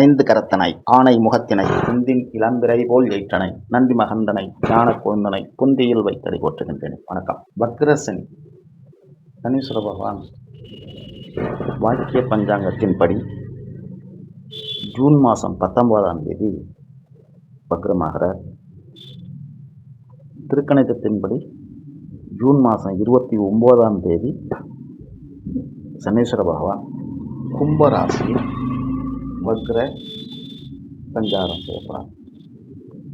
ஐந்து கரத்தனை ஆணை முகத்தினை குந்தின் இளம்பிறை போல் எயிற்றனை நந்தி மகந்தனை ஞான குழந்தனை குந்தியில் வைத்ததை போற்றுகின்றேன். வணக்கம். வக்ரசனி சனீஸ்வர பகவான் வாக்கிய பஞ்சாங்கத்தின்படி ஜூன் மாதம் பத்தொன்பதாம் தேதி வக்ரமாகிறார். திருக்கணிதத்தின்படி ஜூன் மாதம் இருபத்தி ஒம்போதாம் தேதி சனீஸ்வர பகவான் கும்பராசியில் வக்ர சஞ்சாரம் செய்யப்படுறார்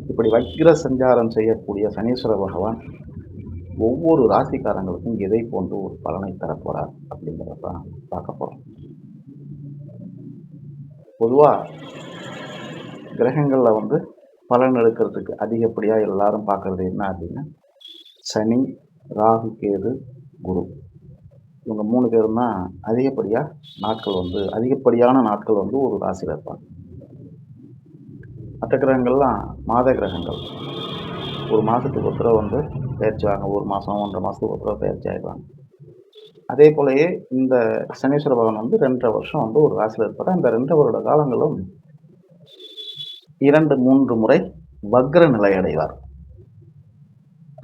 இப்படி வக்ர சஞ்சாரம் செய்யக்கூடிய சனீஸ்வர பகவான் ஒவ்வொரு ராசிக்காரங்களுக்கும் எதை போன்று ஒரு பலனை தரப்போறார் அப்படிங்கிறத பார்க்க போகிறோம் பொதுவாக கிரகங்களில் வந்து பலன் எடுக்கிறதுக்கு அதிகப்படியாக எல்லாரும் பார்க்குறது என்ன அப்படின்னா சனி ராகு கேது குரு. இவங்க மூணு பேரும் தான் அதிகப்படியாக நாட்கள் வந்து அதிகப்படியான நாட்கள் வந்து ஒரு ராசியில் இருப்பாங்க. மற்ற கிரகங்கள்லாம் மாத கிரகங்கள். ஒரு மாதத்துக்கு ஒரு தடவை வந்து பயிற்சி ஆகும் ஒரு மாதம் ஒன்றரை மாதத்துக்கு ஒரு தடவை பயிற்சி ஆகிடுவாங்க அதே போலயே இந்த சனீஸ்வர பகவான் வந்து ரெண்டரை வருஷம் வந்து ஒரு ராசியில் இருப்பார். அந்த ரெண்டரை வருட காலங்களும் இரண்டு மூன்று முறை வக்ர நிலை அடைவார்.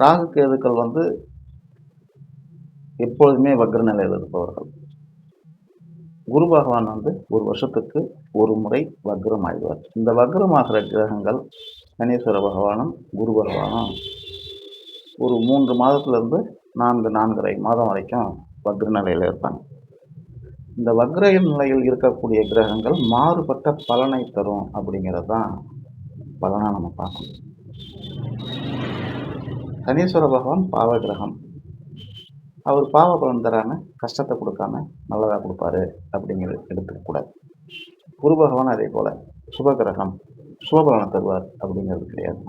ராகு கேதுக்கள் வந்து எப்பொழுதுமே வக்ர நிலையில் இருப்பவர்கள். குரு பகவான் வந்து ஒரு வருஷத்துக்கு ஒரு முறை வக்ரம் ஆகிடுவார் இந்த வக்ரமாகிற கிரகங்கள் கணேஸ்வர பகவானும் குரு பகவானும் ஒரு மூன்று மாதத்துலேருந்து நான்கு நான்கரை மாதம் வரைக்கும் வக்ர நிலையில் இருப்பாங்க. இந்த வக்ர நிலையில் இருக்கக்கூடிய கிரகங்கள் மாறுபட்ட பலனை தரும் அப்படிங்கிறது தான் பலனாக நம்ம பார்க்கணும். சனீஸ்வர பகவான் பாவ கிரகம் அவர் பாவ பலன் தராமல் கஷ்டத்தை கொடுக்காம நல்லதாக கொடுப்பாரு அப்படிங்கிறது எடுத்துக்கக்கூடாது குரு பகவான் அதே போல் சுபகிரகம் சுபபலனை தருவார் அப்படிங்கிறது கிடையாது.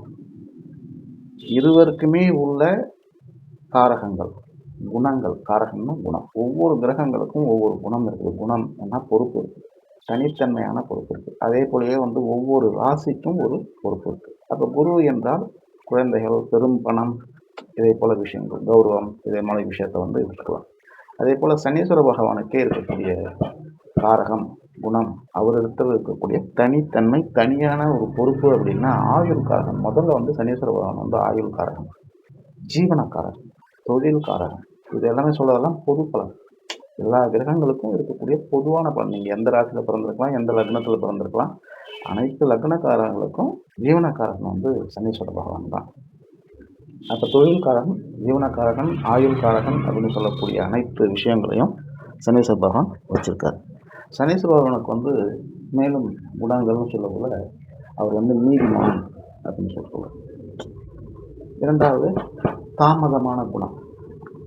இருவருக்குமே உள்ள காரகங்கள் குணங்கள் காரகம்னா குணம். ஒவ்வொரு கிரகங்களுக்கும் ஒவ்வொரு குணம் இருக்குது. குணம் என்ன? பொறுப்பு இருக்குது தனித்தன்மையான பொறுப்பு இருக்குது அதே போலவே வந்து ஒவ்வொரு ராசிக்கும் ஒரு பொறுப்பு இருக்குது அப்போ குரு என்றால் குழந்தைகள் பெரும் பணம் இதே போல விஷயங்கள் கௌரவம் இதே மாதிரி விஷயத்தை வந்து எடுத்துக்கலாம். அதே போல் சனீஸ்வர பகவானுக்கே இருக்கக்கூடிய காரகம் குணம் அவரிடத்தில் இருக்கக்கூடிய தனித்தன்மை தனியான ஒரு பொறுப்பு அப்படின்னா ஆயுள் காரகம். முதல்ல வந்து சனீஸ்வர பகவான் வந்து ஆயுள் காரகம் ஜீவனக்காரகம் தொழில்காரகம் இது எல்லாமே சொல்றதெல்லாம் பொது பலன். எல்லா கிரகங்களுக்கும் இருக்கக்கூடிய பொதுவான பலன். நீங்கள் எந்த ராசியில் பிறந்திருக்கலாம் எந்த லக்னத்தில் பிறந்திருக்கலாம் அனைத்து லக்னக்காரங்களுக்கும் ஜீவனக்காரகம் வந்து சனீஸ்வர பகவான் தான். அப்போ தொழில்காரகன் ஜீவனக்காரகன் ஆயுள்காரகன் அப்படின்னு சொல்லக்கூடிய அனைத்து விஷயங்களையும் சனீஸ்வர பகவான் வச்சுருக்கார். சனீஸ்வர பகவானுக்கு வந்து மேலும் குணங்கள்னு சொல்லக்குள்ள அவர் வந்து நீதிமான் அப்படின்னு சொல்லுவார் இரண்டாவது தாமதமான குணம்.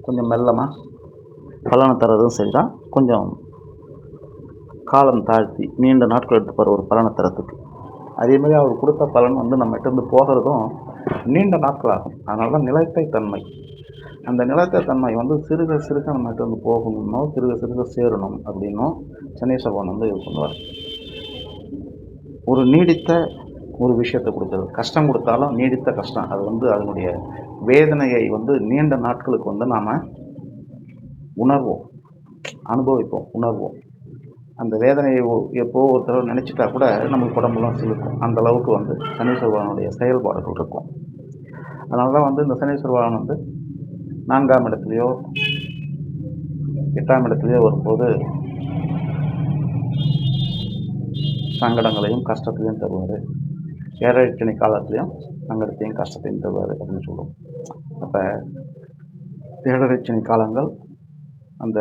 கொஞ்சம் மெல்லமாக பலனை தரதும் சரி தான் கொஞ்சம் காலம் தாழ்த்தி நீண்ட நாட்கள் எடுத்துப்பார் ஒரு பலனை தரத்துக்கு அதே மாதிரி அவர் கொடுத்த பலன் வந்து நம்மகிட்ட இருந்து போகிறதும் நீண்ட நாட்கள் ஆகும் அதனால தான் நிலைத்தை தன்மை. அந்த நிலைத்த தன்மை வந்து சிறுக சிறுக நம்மகிட்ட வந்து போகணும்னோ சிறுக சிறுக சேரணும் அப்படின்னும் சனீஸ்வரன் வந்து இது பண்ணுவார். ஒரு நீடித்த ஒரு விஷயத்தை கொடுக்குறது. கஷ்டம் கொடுத்தாலும் நீடித்த கஷ்டம். அது வந்து அதனுடைய வேதனையை வந்து நீண்ட நாட்களுக்கு வந்து நாம் உணர்வோம். அனுபவிப்போம். உணர்வோம். அந்த வேதனையை எப்போ ஒரு தடவை நினச்சிட்டா கூட நம்மளுக்கு உடம்புலாம் சிலுக்கும் அந்த அளவுக்கு வந்து சனீஸ்வர பகவானுடைய செயல்பாடுகள் இருக்கும். அதனால தான் வந்து இந்த சனீஸ்வர பகவான் வந்து நான்காம் இடத்துலையோ எட்டாம் இடத்துலையோ வரும்போது சங்கடங்களையும் கஷ்டத்தையும் தருவார். ஏழரை காலத்துலேயும் சங்கடத்தையும் கஷ்டத்தையும் தருவார் அப்படின்னு சொல்லுவோம் அப்போ ஏழரை காலங்கள் அந்த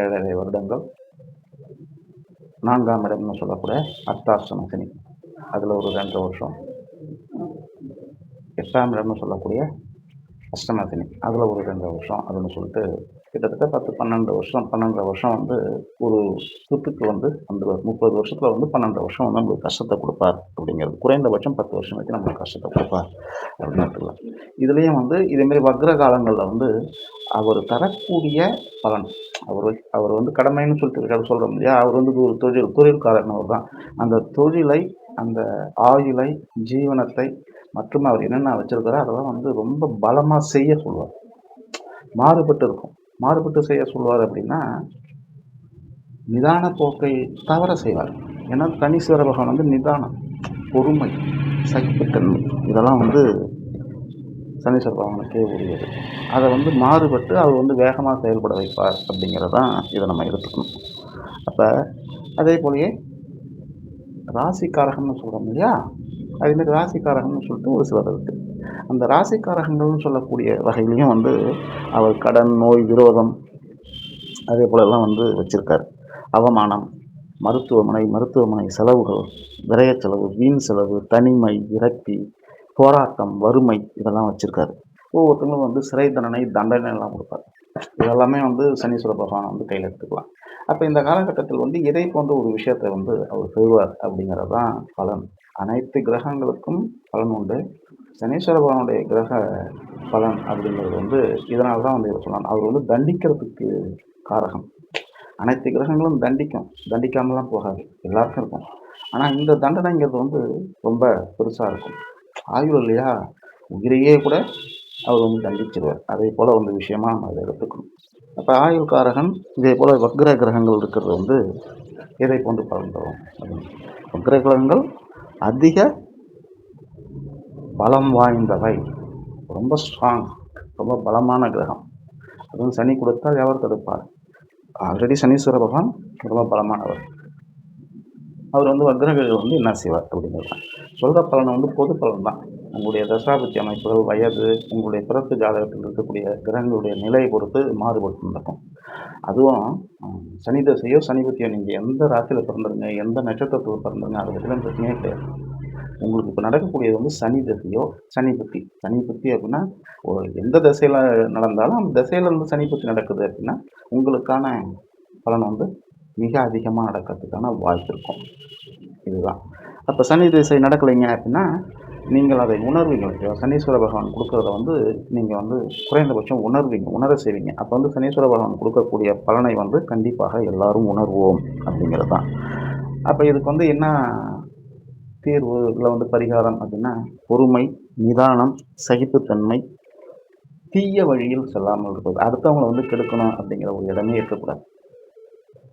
ஏழரை வருடங்கள் நான்காம் இடம்னு சொல்லக்கூடிய அர்த்தாஷ்டம சனி. அதில் ஒரு ரெண்டு வருஷம். எட்டாம் இடம்னு சொல்லக்கூடிய அஷ்டம சனி. அதில் ஒரு ரெண்டு வருஷம் அப்படின்னு சொல்லிட்டு கிட்டத்தட்ட பத்து பன்னெண்டு வருஷம் பன்னெண்டரை வருஷம் வந்து ஒரு சொத்துக்கு வந்து அந்த முப்பது வருஷத்தில் வந்து பன்னெண்டு வருஷம் வந்து நம்மளுக்கு கஷ்டத்தை கொடுப்பார் அப்படிங்கிறது. குறைந்தபட்சம் பத்து வருஷம் வரைக்கும் நம்மளுக்கு கஷ்டத்தை கொடுப்பார் அப்படின்னு எடுத்துக்கலாம் இதுலேயும் வந்து இதேமாரி வக்ர காலங்களில் வந்து அவர் தரக்கூடிய பலன் அவர் அவர் வந்து கடமைன்னு சொல்லிட்டு சொல்கிறோம் இல்லையா? அவர் வந்து ஒரு தொழில் தொழில்காரன் அவர் தான். அந்த தொழிலை அந்த ஆயுளை ஜீவனத்தை மற்றும் அவர் என்னென்ன வச்சுருக்காரோ அதெல்லாம் வந்து ரொம்ப பலமாக செய்ய சொல்லுவார். மாறுபட்டு இருக்கும். மாறுபட்டு செய்ய சொல்வார் அப்படின்னா நிதான போக்கை தவற செய்வார். ஏன்னா தனீஸ்வர பகவான் வந்து நிதானம் பொறுமை சகிப்புத்தன்மை இதெல்லாம் வந்து சனீஸ்வர பகவானுக்கே உரியது. அதை வந்து மாறுபட்டு அவர் வந்து வேகமாக செயல்பட வைப்பார் அப்படிங்கிறதான் இதை நம்ம எடுத்துக்கணும். அப்போ அதே போலயே ராசிக்காரகம்னு சொல்கிறோம் இல்லையா? அதேமாதிரி ராசிக்காரகம்னு சொல்லிட்டு ஒரு சிலர் இருக்குது அந்த ராசிக்காரகங்கள்னு சொல்லக்கூடிய வகையிலையும் வந்து அவர் கடன் நோய் விரோதம் அதே போலெல்லாம் வந்து வச்சுருக்காரு. அவமானம் மருத்துவமனை மருத்துவமனை செலவுகள் விரய செலவு வீண் செலவு தனிமை விரக்தி போராட்டம் வறுமை இதெல்லாம் வச்சுருக்காரு. ஒவ்வொருத்தங்களும் வந்து சிறை தண்டனை தண்டனை எல்லாம் கொடுப்பார். இதெல்லாமே வந்து சனீஸ்வர பகவான் வந்து கையில் எடுத்துக்கலாம். அப்போ இந்த காலகட்டத்தில் வந்து இதை போன்ற ஒரு விஷயத்தை வந்து அவர் செய்வார் அப்படிங்கிறது தான் பலன். அனைத்து கிரகங்களுக்கும் பலன் உண்டு. சனீஸ்வர பகவானுடைய கிரக பலன் அப்படிங்கிறது வந்து இதனால தான் வந்து இதை சொல்லலாம் அவர் வந்து தண்டிக்கிறதுக்கு காரகம். அனைத்து கிரகங்களும் தண்டிக்கும். தண்டிக்காமலாம் போகாது. எல்லாருக்கும் இருக்கும். ஆனால் இந்த தண்டனைங்கிறது வந்து ரொம்ப பெருசாக இருக்கும். ஆயுள் இல்லையா? உயிரையே கூட அவர் வந்து தண்டிச்சிருவார். அதே போல் வந்து விஷயமா நம்ம அதை எடுத்துக்கணும். அப்போ ஆயுள் காரகன் இதே போல் வக்ர கிரகங்கள் இருக்கிறது வந்து இதை போன்று பலன் தரும்? அப்படின்னு. வக்ர கிரகங்கள் அதிக பலம் வாய்ந்தவை. ரொம்ப ஸ்ட்ராங் ரொம்ப பலமான கிரகம். அதுவும் சனி கொடுத்தால் எவர் தடுப்பார்? ஆல்ரெடி சனீஸ்வர பகவான் ரொம்ப பலமானவர். அவர் வந்து வக்ரகிரகம் வந்து என்ன செய்வார் அப்படிங்கிறது. சொல்கிற பலனை வந்து பொது பலன் தான். உங்களுடைய தசாபத்தி அமைப்புகள் வயது உங்களுடைய பிறப்பு ஜாதகத்தில் இருக்கக்கூடிய கிரகங்களுடைய நிலையை பொறுத்து மாறுபட்டு நடக்கும். அதுவும் சனி தசையோ சனி புத்தியோ நீங்கள் எந்த ராசியில் பிறந்துருங்க எந்த நட்சத்திரத்தில் பிறந்துருங்க அதை பற்றிலாம் பிரச்சனையே கிடையாது. உங்களுக்கு இப்போ நடக்கக்கூடியது வந்து சனி தசையோ சனி புத்தி சனி புத்தி அப்படின்னா ஒரு எந்த திசையில் நடந்தாலும் அந்த திசையில இருந்து சனி புத்தி நடக்குது அப்படின்னா உங்களுக்கான பலன் வந்து மிக அதிகமாக நடக்கிறதுக்கான வாய்ப்பு இருக்கும். இதுதான். அப்போ சனி திசை நடக்கலைங்க அப்படின்னா நீங்கள் அதை உணர்வீங்க. சனீஸ்வர பகவான் கொடுக்குறத வந்து நீங்கள் வந்து குறைந்தபட்சம் உணர்வீங்க உணர செய்வீங்க. அப்போ வந்து சனீஸ்வர பகவான் கொடுக்கக்கூடிய பலனை வந்து கண்டிப்பாக எல்லாரும் உணர்வோம் அப்படிங்கிறது தான் அப்போ இதுக்கு வந்து என்ன தீர்வுல வந்து பரிகாரம் அப்படின்னா பொறுமை நிதானம் சகிப்புத்தன்மை தீய வழியில் செல்லாமல் இருப்பது. அடுத்தவங்களை வந்து கெடுக்கணும் அப்படிங்கிற ஒரு இடமே இருக்கக்கூடாது.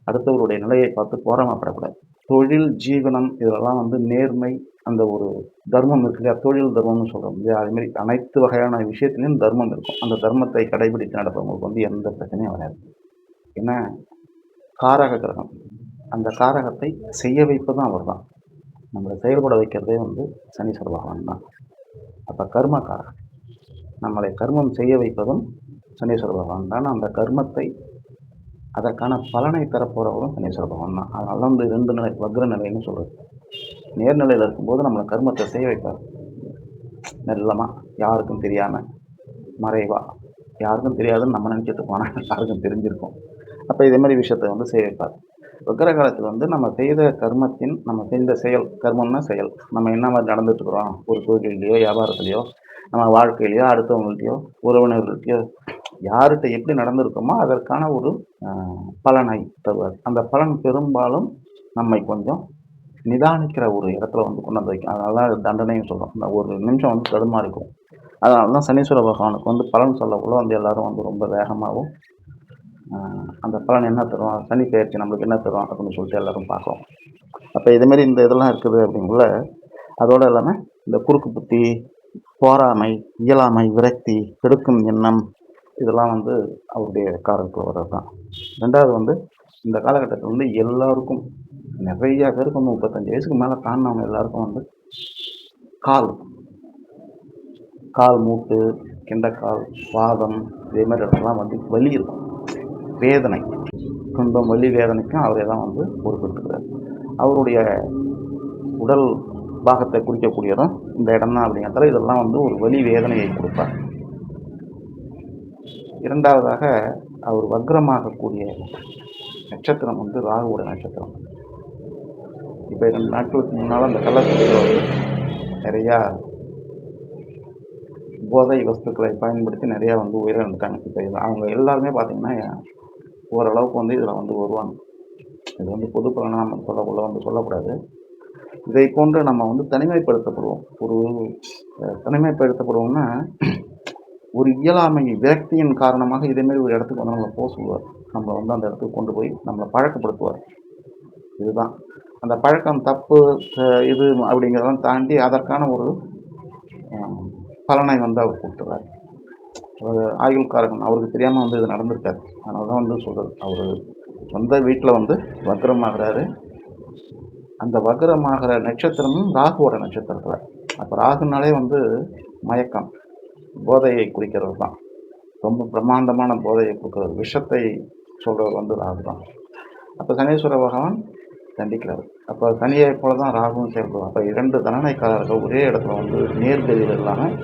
அடுத்தவருடைய நிலையை பார்த்து போராமப்படக்கூடாது தொழில் ஜீவனம் இதெல்லாம் வந்து நேர்மை அந்த ஒரு தர்மம் இருக்கு இல்லையா? தொழில் தர்மம்னு சொல்கிறோம் இல்லையா? அதுமாரி அனைத்து வகையான விஷயத்துலையும் தர்மம் இருக்கும். அந்த தர்மத்தை கடைபிடித்து நடப்பவங்களுக்கு வந்து எந்த பிரச்சனையும் வராது. ஏன்னா காரக கிரகம். அந்த காரகத்தை செய்ய வைப்பதும் அவர் தான் நம்மளை செயல்பட வைக்கிறதே வந்து சனீஸ்வர பகவான் தான். அப்போ கர்மக்காரன் நம்மளை கர்மம் செய்ய வைப்பதும் சனீஸ்வர பகவான் தான். அந்த கர்மத்தை அதற்கான பலனை தரப்போகிறவரும் சனீஸ்வர பகவான் தான். அதனால தான் வந்து ரெண்டு நிலை வக்ர நிலைன்னு சொல்கிறது நேர்நிலையில் இருக்கும்போது நம்மளை கர்மத்தை செய்ய வைப்பார். மெல்லமாக யாருக்கும் தெரியாமல் மறைவாக யாருக்கும் தெரியாதுன்னு நம்ம நினச்சிட்டு போனால் யாருக்கும் தெரிஞ்சிருக்கும். அப்போ இதே மாதிரி விஷயத்தை வந்து செய்ய வைப்பார். வக்கர காலத்தில் வந்து நம்ம செய்த கர்மத்தின் நம்ம செய்த செயல் கர்மம்னா செயல். நம்ம என்ன மாதிரி நடந்துட்டுருக்குறோம்? ஒரு தொழிலையோ வியாபாரத்துலையோ நம்ம வாழ்க்கையிலையோ அடுத்தவங்கள்ட்டையோ உறவினர்கள்ட்டையோ யார்கிட்ட எப்படி நடந்திருக்கோமோ அதற்கான ஒரு பலனை தருவார். அந்த பலன் பெரும்பாலும் நம்மை கொஞ்சம் நிதானிக்கிற ஒரு இடத்துல வந்து கொண்டு வந்து வைக்கும். அதனால தான் தண்டனையும் சொல்கிறோம் அந்த ஒரு நிமிஷம் வந்து தடுமாறிக்கும். அதனால தான் சனீஸ்வர பகவானுக்கு வந்து பலன் சொல்லக்குள்ள வந்து எல்லாரும் வந்து ரொம்ப வேகமாகவும் அந்த பலன் என்ன தரும்? சனி பயிற்சி நம்மளுக்கு என்ன தரும்? அப்படின்னு சொல்லிட்டு எல்லோரும் பார்க்குறோம். அப்போ இதுமாரி இந்த இதெல்லாம் இருக்குது அப்படிங்குள்ள அதோடு இல்லாமல் இந்த குறுக்கு புத்தி போராமை இயலாமை விரக்தி கெடுக்கும் எண்ணம் இதெல்லாம் வந்து அவருடைய காரணத்தில் வர்றது தான் ரெண்டாவது வந்து இந்த காலகட்டத்தில் வந்து எல்லாருக்கும் நிறைய பேருக்கு வந்து முப்பத்தஞ்சு வயசுக்கு மேலே தாண்டினவங்க எல்லாருக்கும் வந்து கால். கால் மூட்டு கிண்டக்கால் வாதம் இதே மாதிரி இடத்துலாம் வந்து வலி இருக்கும். வேதனை துன்பம் வலி வேதனைக்கும் அவரே தான் வந்து பொறுப்பெடுத்துக்கிறார். அவருடைய உடல் பாகத்தை குறிக்கக்கூடியதும் இந்த இடம் தான் அப்படிங்கிறதால இதெல்லாம் வந்து ஒரு வலி வேதனையை கொடுப்பார். இரண்டாவதாக அவர் வக்ரமாகக்கூடிய நட்சத்திரம் வந்து ராகுவோட நட்சத்திரம். இப்போ ரெண்டு நாட்களுக்கு முன்னால் அந்த கள்ளக்குறிச்சியில் வந்து நிறையா போதை வஸ்துக்களை பயன்படுத்தி நிறையா வந்து உயிரிழந்துட்டாங்க. இப்போ அவங்க எல்லாருமே பார்த்திங்கன்னா ஓரளவுக்கு வந்து இதில் வந்து வருவாங்க. இது வந்து பொது பலனாக நம்ம சொல்லக்குள்ள வந்து சொல்லக்கூடாது. இதை போன்று நம்ம வந்து தனிமைப்படுத்தப்படுவோம். ஒரு தனிமைப்படுத்தப்படுவோம்னா ஒரு இயலாமை விரக்தியின் காரணமாக இதேமாரி ஒரு இடத்துக்கு வந்து நம்மளை போக சொல்லுவார். நம்மளை வந்து அந்த இடத்துக்கு கொண்டு போய் நம்மளை பழக்கப்படுத்துவார். இதுதான். அந்த பழக்கம் தப்பு இது அப்படிங்கிறதெல்லாம் தாண்டி அதற்கான ஒரு பலனை வந்து அவர் கொடுத்துறாரு. ஆயுள் ஆயுள்காரகன் அவருக்கு தெரியாமல் வந்து இது நடந்திருக்காரு. அதனால தான் வந்து சொல்கிறது அவர் சொந்த வீட்டில் வந்து வக்ரமாகிறாரு. அந்த வக்ரமாகிற நட்சத்திரமும் ராகுவோட நட்சத்திரத்தில். அப்போ ராகுனாலே வந்து மயக்கம். போதையை குறிக்கிறது தான். ரொம்ப பிரம்மாண்டமான போதையை கொடுக்குறது. விஷத்தை சொல்கிறது வந்து ராகு தான். அப்போ சனீஸ்வர பகவான் தண்டிக்கிறார். அப்போ சனியை போல தான் ராகுவும் செயல்படும் அப்போ இரண்டு தண்டனைக்காரர்கள் ஒரே இடத்துல வந்து நேர்கதியில் இல்லாமல்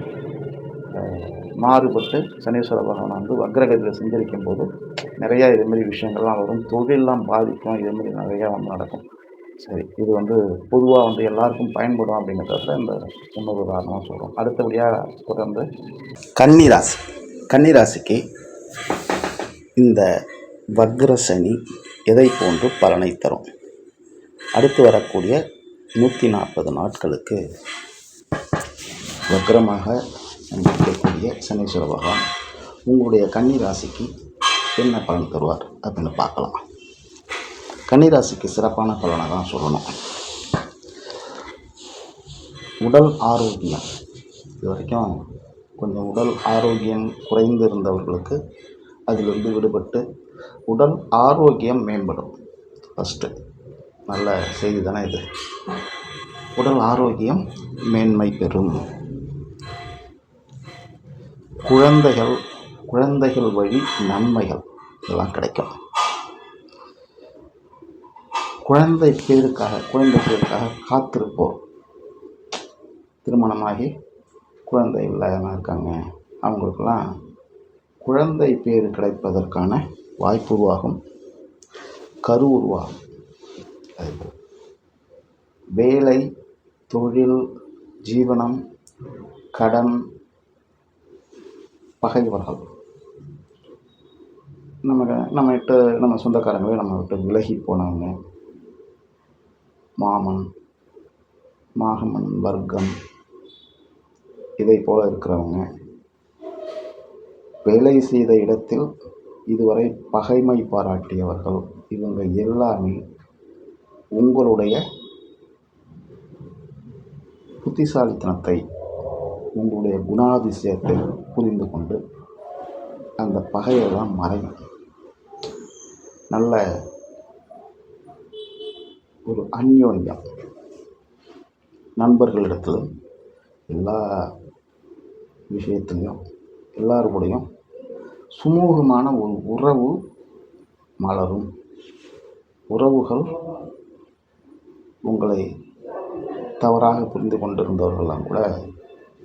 மாறுபட்டு சனீஸ்வர பகவான் வந்து வக்ரகதியில் சஞ்சரிக்கும் போது நிறையா இதுமாரி விஷயங்கள்லாம் வரும். தொழிலெலாம் பாதிக்கும். இதுமாரி நிறையா வந்து நடக்கும். சரி இது வந்து பொதுவாக வந்து எல்லாருக்கும் பயன்படும் அப்படிங்கிறத இந்த இன்னொரு உதாரணமாக சொல்கிறோம் அடுத்தபடியாக தொடர்ந்து கன்னிராசி. கன்னிராசிக்கு இந்த வக்ர சனி எதை போன்று பலனை தரும்? அடுத்து வரக்கூடிய நூற்றி நாற்பது நாட்களுக்கு வக்ரமாக இருக்கக்கூடிய சனீஸ்வர பகவான் உங்களுடைய கன்னி ராசிக்கு என்ன பலன் தருவார் அப்படின்னு பார்க்கலாம். கன்னி ராசிக்கு சிறப்பான பலனை தான் சொல்லணும். உடல் ஆரோக்கியம். இது வரைக்கும் கொஞ்சம் உடல் ஆரோக்கியம் குறைந்து இருந்தவர்களுக்கு அதிலிருந்து விடுபட்டு உடல் ஆரோக்கியம் மேம்படும். ஃபஸ்ட்டு நல்ல செய்தி தானே இது. உடல் ஆரோக்கியம் மேன்மை பெறும். குழந்தைகள் குழந்தைகள் வழி நன்மைகள் இதெல்லாம் கிடைக்கும். குழந்தை பேருக்காக குழந்தை பேருக்காக காத்திருப்போம். திருமணமாகி குழந்தை இல்லாதவங்க இருக்காங்க. அவங்களுக்கெல்லாம் குழந்தை பேர் கிடைப்பதற்கான வாய்ப்பு உருவாகும். கரு உருவாகும். அதுபோல் வேலை தொழில் ஜீவனம் கடன் பகைவர்கள் நம்ம நம்ம விட்டு நம்ம சொந்தக்காரங்களே நம்ம விட்டு விலகி போனவங்க மாமன் மாகமன் வர்க்கம் இதை போல இருக்கிறவங்க வேலை செய்த இடத்தில் இதுவரை பகைமை பாராட்டியவர்கள் இவங்க எல்லாமே உங்களுடைய புத்திசாலித்தனத்தை உங்களுடைய குணாதிசயத்தை புரிந்து கொண்டு அந்த பகையெல்லாம் மறையும். நல்ல ஒரு அந்யோன்யம். நண்பர்களிடத்திலும் எல்லா விஷயத்துலையும் எல்லாருக்கூடையும் சுமூகமான ஒரு உறவு மலரும். உறவுகள் உங்களை தவறாக புரிந்து கொண்டிருந்தவர்களெல்லாம் கூட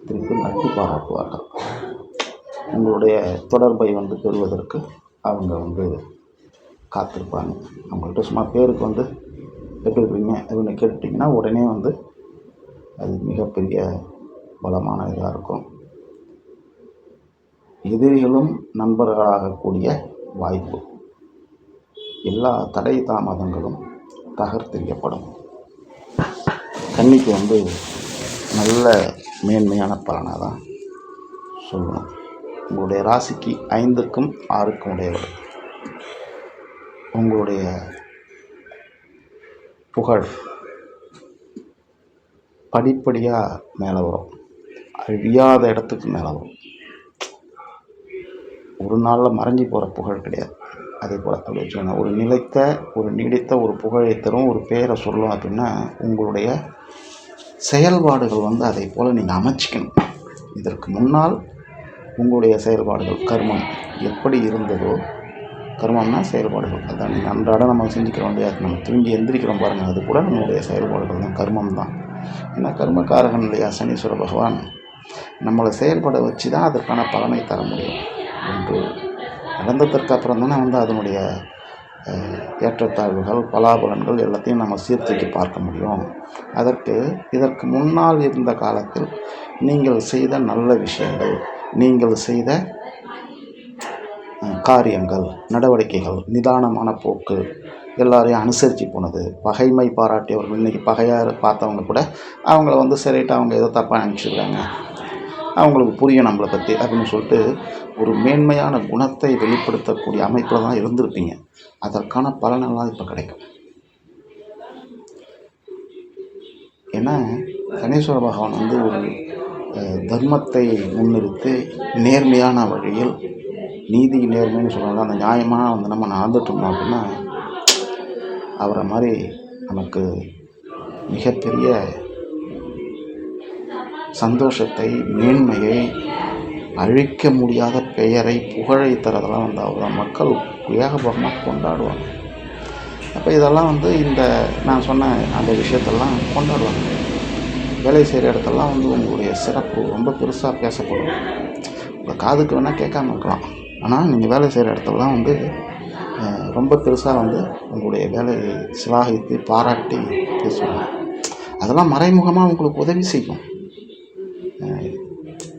திருப்பி நட்பு பாராட்டுவார்கள். உங்களுடைய தொடர்பை வந்து பெறுவதற்கு அவங்க வந்து காத்திருப்பாங்க. அவங்கள்ட்ட சும்மா பேருக்கு வந்து எப்படி இருக்கீங்க அப்படின்னு கேட்டுட்டிங்கன்னா உடனே வந்து அது மிகப்பெரிய பலமான இதாக இருக்கும். எதிரிகளும் நண்பர்களாகக்கூடிய வாய்ப்பு. எல்லா தடை தாமதங்களும் தகர்த்தெறியப்படும். கன்னிக்கு வந்து நல்ல மேன்மையான பலனாக தான் சொல்லணும். உங்களுடைய ராசிக்கு ஐந்துக்கும் ஆறுக்கும் உடையவர். உங்களுடைய புகழ் படிப்படியாக மேலே வரும். அழியாத இடத்துக்கு மேலே வரும். ஒரு நாளில் மறைஞ்சி போகிற புகழ் கிடையாது. அதே போல் அப்படி வச்சுக்கோங்க ஒரு நிலைத்த ஒரு நீடித்த ஒரு புகழை தரும் ஒரு பேரை சொல்லும் அப்படின்னா உங்களுடைய செயல்பாடுகள் வந்து அதை போல் நீங்கள் அமைச்சிக்கணும். இதற்கு முன்னால் உங்களுடைய செயல்பாடுகள் கர்மம் எப்படி இருந்ததோ கர்மம்னா செயல்பாடுகள். அதான் நீங்கள் அன்றாடம் நம்ம செஞ்சுக்கிறோம் இல்லையா? நம்ம தூங்கி எந்திரிக்கிறோம் பாருங்கள் அது கூட நம்மளுடைய செயல்பாடுகள் தான் கர்மம் தான். ஏன்னா கர்மக்காரகன் இல்லையா? சனீஸ்வர பகவான் நம்மளை செயல்பட வச்சு தான் அதற்கான பலனை தர முடியும். என்று நடந்ததற்கு அப்புறம் தானே வந்து அதனுடைய ஏற்றத்தாழ்வுகள் பலாபலன்கள் எல்லாத்தையும் நம்ம சீர்தூக்கி பார்க்க முடியும். அதற்கு இதற்கு முன்னால் இருந்த காலத்தில் நீங்கள் செய்த நல்ல விஷயங்கள் நீங்கள் செய்த காரியங்கள் நடவடிக்கைகள் நிதானமான போக்கு எல்லாரையும் அனுசரித்து போனது பகைமை பாராட்டியவர்கள் இன்றைக்கி பகையாக பார்த்தவங்க கூட அவங்கள வந்து சரிட்டு அவங்க ஏதோ தப்பாக நினச்சிருக்காங்க. அவங்களுக்கு புரியும் நம்மளை பற்றி அப்படின்னு சொல்லிட்டு ஒரு மேன்மையான குணத்தை வெளிப்படுத்தக்கூடிய அமைப்பில் தான் இருந்திருப்பீங்க. அதற்கான பலனெல்லாம் இப்போ கிடைக்கும். ஏன்னா கணேஸ்வர பகவான் வந்து ஒரு தர்மத்தை முன்னிறுத்தி நேர்மையான வழியில் நீதி நேர்மைன்னு சொல்லுவாங்க. அந்த நியாயமாக வந்து நம்ம நடந்துட்டு அப்படின்னா அவரை மாதிரி நமக்கு மிகப்பெரிய சந்தோஷத்தை மேன்மையை அழிக்க முடியாத பெயரை புகழை தரதெல்லாம் வந்து அவர் மக்கள் ஏகபோகமாக கொண்டாடுவாங்க. அப்போ இதெல்லாம் வந்து இந்த நான் சொன்ன அந்த விஷயத்தெல்லாம் கொண்டாடுவாங்க. வேலை செய்கிற இடத்தெல்லாம் வந்து உங்களுடைய சிறப்பு ரொம்ப பெருசாக பேசப்படும். உங்கள் காதுக்கு வேணால் கேட்காம இருக்கலாம். ஆனால் நீங்கள் வேலை செய்கிற இடத்துலலாம் வந்து ரொம்ப பெருசாக வந்து உங்களுடைய வேலையை சிலாகித்து பாராட்டி பேசுவாங்க. அதெல்லாம் மறைமுகமாக உங்களுக்கு உதவி செய்யும்.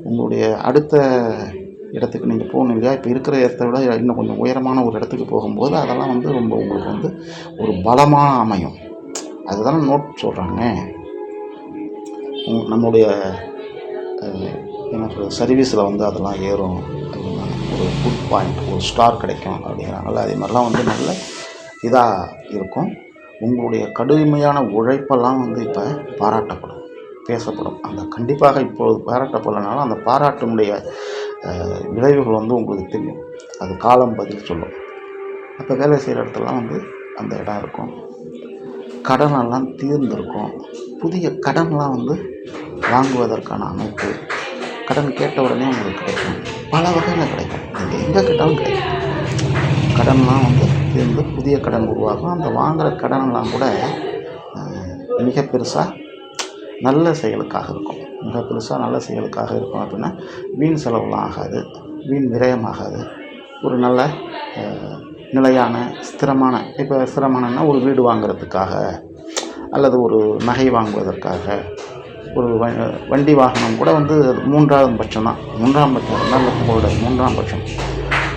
உங்களுடைய அடுத்த இடத்துக்கு நீங்கள் போகணும் இல்லையா? இப்போ இருக்கிற இடத்த விட இன்னும் கொஞ்சம் உயரமான ஒரு இடத்துக்கு போகும்போது அதெல்லாம் வந்து ரொம்ப உங்களுக்கு வந்து ஒரு பலமாக அமையும். அதுதான் நோட் சொல்கிறாங்க நம்மளுடைய நம்முடைய என்ன சொல்கிறது சர்வீஸில் வந்து அதெல்லாம் ஏறும். அப்படின்னா ஒரு குட் பாயிண்ட் ஒரு ஸ்டார் கிடைக்கும் அப்படிங்கிறாங்கல்ல அதே மாதிரிலாம் வந்து நல்ல இதாக இருக்கும். உங்களுடைய கடுமையான உழைப்பெல்லாம் வந்து இப்போ பாராட்டப்படும் பேசப்படும். அந்த கண்டிப்பாக இப்பொழுது பாராட்டப்படலைனாலும் அந்த பாராட்டினுடைய விளைவுகள் வந்து உங்களுக்கு தெரியும். அது காலம் பதில் சொல்லும். அப்போ வேலை செய்கிற இடத்துலலாம் வந்து அந்த இடம் இருக்கும். கடனெல்லாம் தீர்ந்திருக்கும். புதிய கடன்லாம் வந்து வாங்குவதற்கான அமைப்பு. கடன் கேட்ட உடனே உங்களுக்கு கிடைக்கும். பல வகையில் கிடைக்கும். நீங்கள் எங்கே கேட்டாலும் கிடைக்கும். கடன்லாம் வந்து தீர்ந்து புதிய கடன் உருவாகும். அந்த வாங்குகிற கடனெல்லாம் கூட மிக பெருசாக நல்ல செயலுக்காக இருக்கும். மிக பெருசாக நல்ல செயலுக்காக இருக்கும் அப்படின்னா வீண் செலவுலாம் ஆகாது. வீண் விரயமாகாது. ஒரு நல்ல நிலையான ஸ்திரமான இப்போ ஸ்திரமானன்னா ஒரு வீடு வாங்குறதுக்காக அல்லது ஒரு நகை வாங்குவதற்காக ஒரு வ வண்டி வாகனம் கூட வந்து மூன்றாவது பட்சம் தான். மூன்றாம் பட்சம் ரெண்டாம் உங்களோட மூன்றாம் பட்சம்.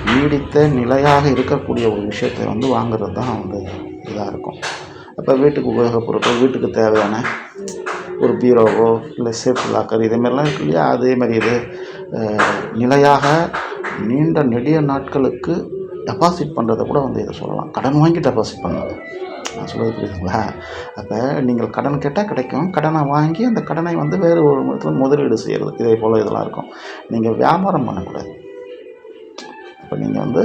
நீடித்த நிலையாக இருக்கக்கூடிய ஒரு விஷயத்தை வந்து வாங்குறது தான் வந்து இதாக இருக்கும். அப்போ வீட்டுக்கு உபயோகப் பொருட்கள் வீட்டுக்கு தேவையான ஒரு பீரோவோ இல்லை சேஃப் லாக்கர் இதேமாரிலாம் இருக்கு இல்லையா? அதே மாதிரி இது நிலையாக நீண்ட நெடிய நாட்களுக்கு டெபாசிட் பண்ணுறதை கூட வந்து இதை சொல்லலாம். கடன் வாங்கி டெபாசிட் பண்ணலாம் நான் சொல்கிறது புரியுதுங்களா? அப்போ நீங்கள் கடன் கேட்டால் கிடைக்கும். கடனை வாங்கி அந்த கடனை வந்து வேறு ஒரு இடத்துல முதலீடு செய்கிறது இதே போல் இதெல்லாம் இருக்கும். நீங்கள் வியாபாரம் பண்ணக்கூடாது. இப்போ நீங்கள் வந்து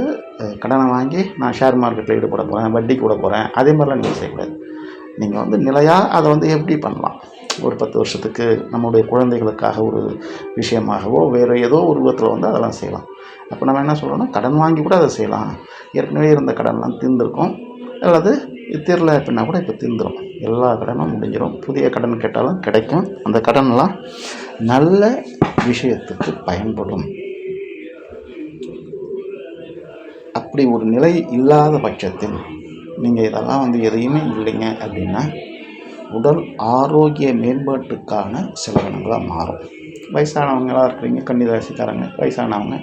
கடனை வாங்கி நான் ஷேர் மார்க்கெட்டில் ஈடுபட போகிறேன் வட்டி கூட போகிறேன் அதே மாதிரிலாம் நீங்கள் செய்யக்கூடாது. நீங்கள் வந்து நிலையாக அதை வந்து எப்படி பண்ணலாம்? ஒரு பத்து வருஷத்துக்கு நம்முடைய குழந்தைகளுக்காக ஒரு விஷயமாகவோ வேறு ஏதோ ஒரு விதத்தில் வந்து அதெல்லாம் செய்யலாம். அப்போ நம்ம என்ன சொல்கிறோம்னா கடன் வாங்கி கூட அதை செய்யலாம். ஏற்கனவே இருந்த கடன்லாம் தீர்ந்துருக்கும். அல்லது தீரல அப்படின்னா கூட இப்போ தீர்ந்துடும் எல்லா கடனும் முடிஞ்சிடும் புதிய கடன் கேட்டாலும் கிடைக்கும். அந்த கடன்லாம் நல்ல விஷயத்துக்கு பயன்படும். அப்படி ஒரு நிலை இல்லாத பட்சத்தில் நீங்கள் இதெல்லாம் வந்து எதையுமே இல்லைங்க அப்படின்னா உடல் ஆரோக்கிய மேம்பாட்டுக்கான செலவினங்களாக மாறும். வயசானவங்களாக இருக்கிறீங்க கன்னிராசிக்காரங்க வயசானவங்க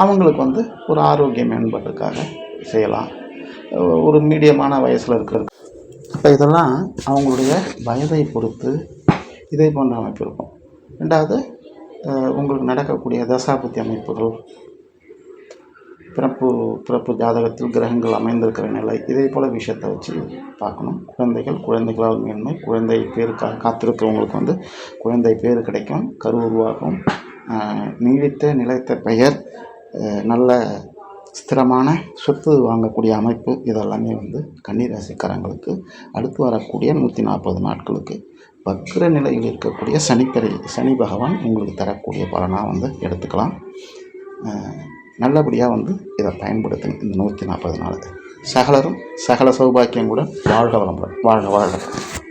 அவங்களுக்கு வந்து ஒரு ஆரோக்கிய மேம்பாட்டுக்காக செய்யலாம். ஒரு மீடியமான வயசில் இருக்கிற இப்போ இதெல்லாம் அவங்களுடைய வயதை பொறுத்து இதே போன்ற அமைப்பு இருக்கும். ரெண்டாவது உங்களுக்கு நடக்கக்கூடிய தசாபுத்தி அமைப்புகள் பிறப்பு பிறப்பு ஜாதகத்தில் கிரகங்கள் அமைந்திருக்கிற நிலை இதே போல் விஷயத்தை வச்சு பார்க்கணும். குழந்தைகள் குழந்தைகளால் மேன்மை குழந்தை பேருக்காக காத்திருக்கிறவங்களுக்கு வந்து குழந்தை பேர் கிடைக்கும் கரு உருவாகும். நீடித்த நிலைத்த பெயர் நல்ல ஸ்திரமான சொத்து வாங்கக்கூடிய அமைப்பு இதெல்லாமே வந்து கன்னிராசிக்காரங்களுக்கு அடுத்து வரக்கூடிய நூற்றி நாற்பது நாட்களுக்கு. வக்ர நிலையில் இருக்கக்கூடிய சனிக்கரை சனி பகவான் உங்களுக்கு தரக்கூடிய பலனாக வந்து எடுத்துக்கலாம். நல்லபடியாக வந்து இதை பயன்படுத்துங்க இந்த நூற்றி நாற்பது நாள். சகலரும் சகல சௌபாக்கியம் கூட வாழ்க வளமுடன் வாழ்க வாழ்க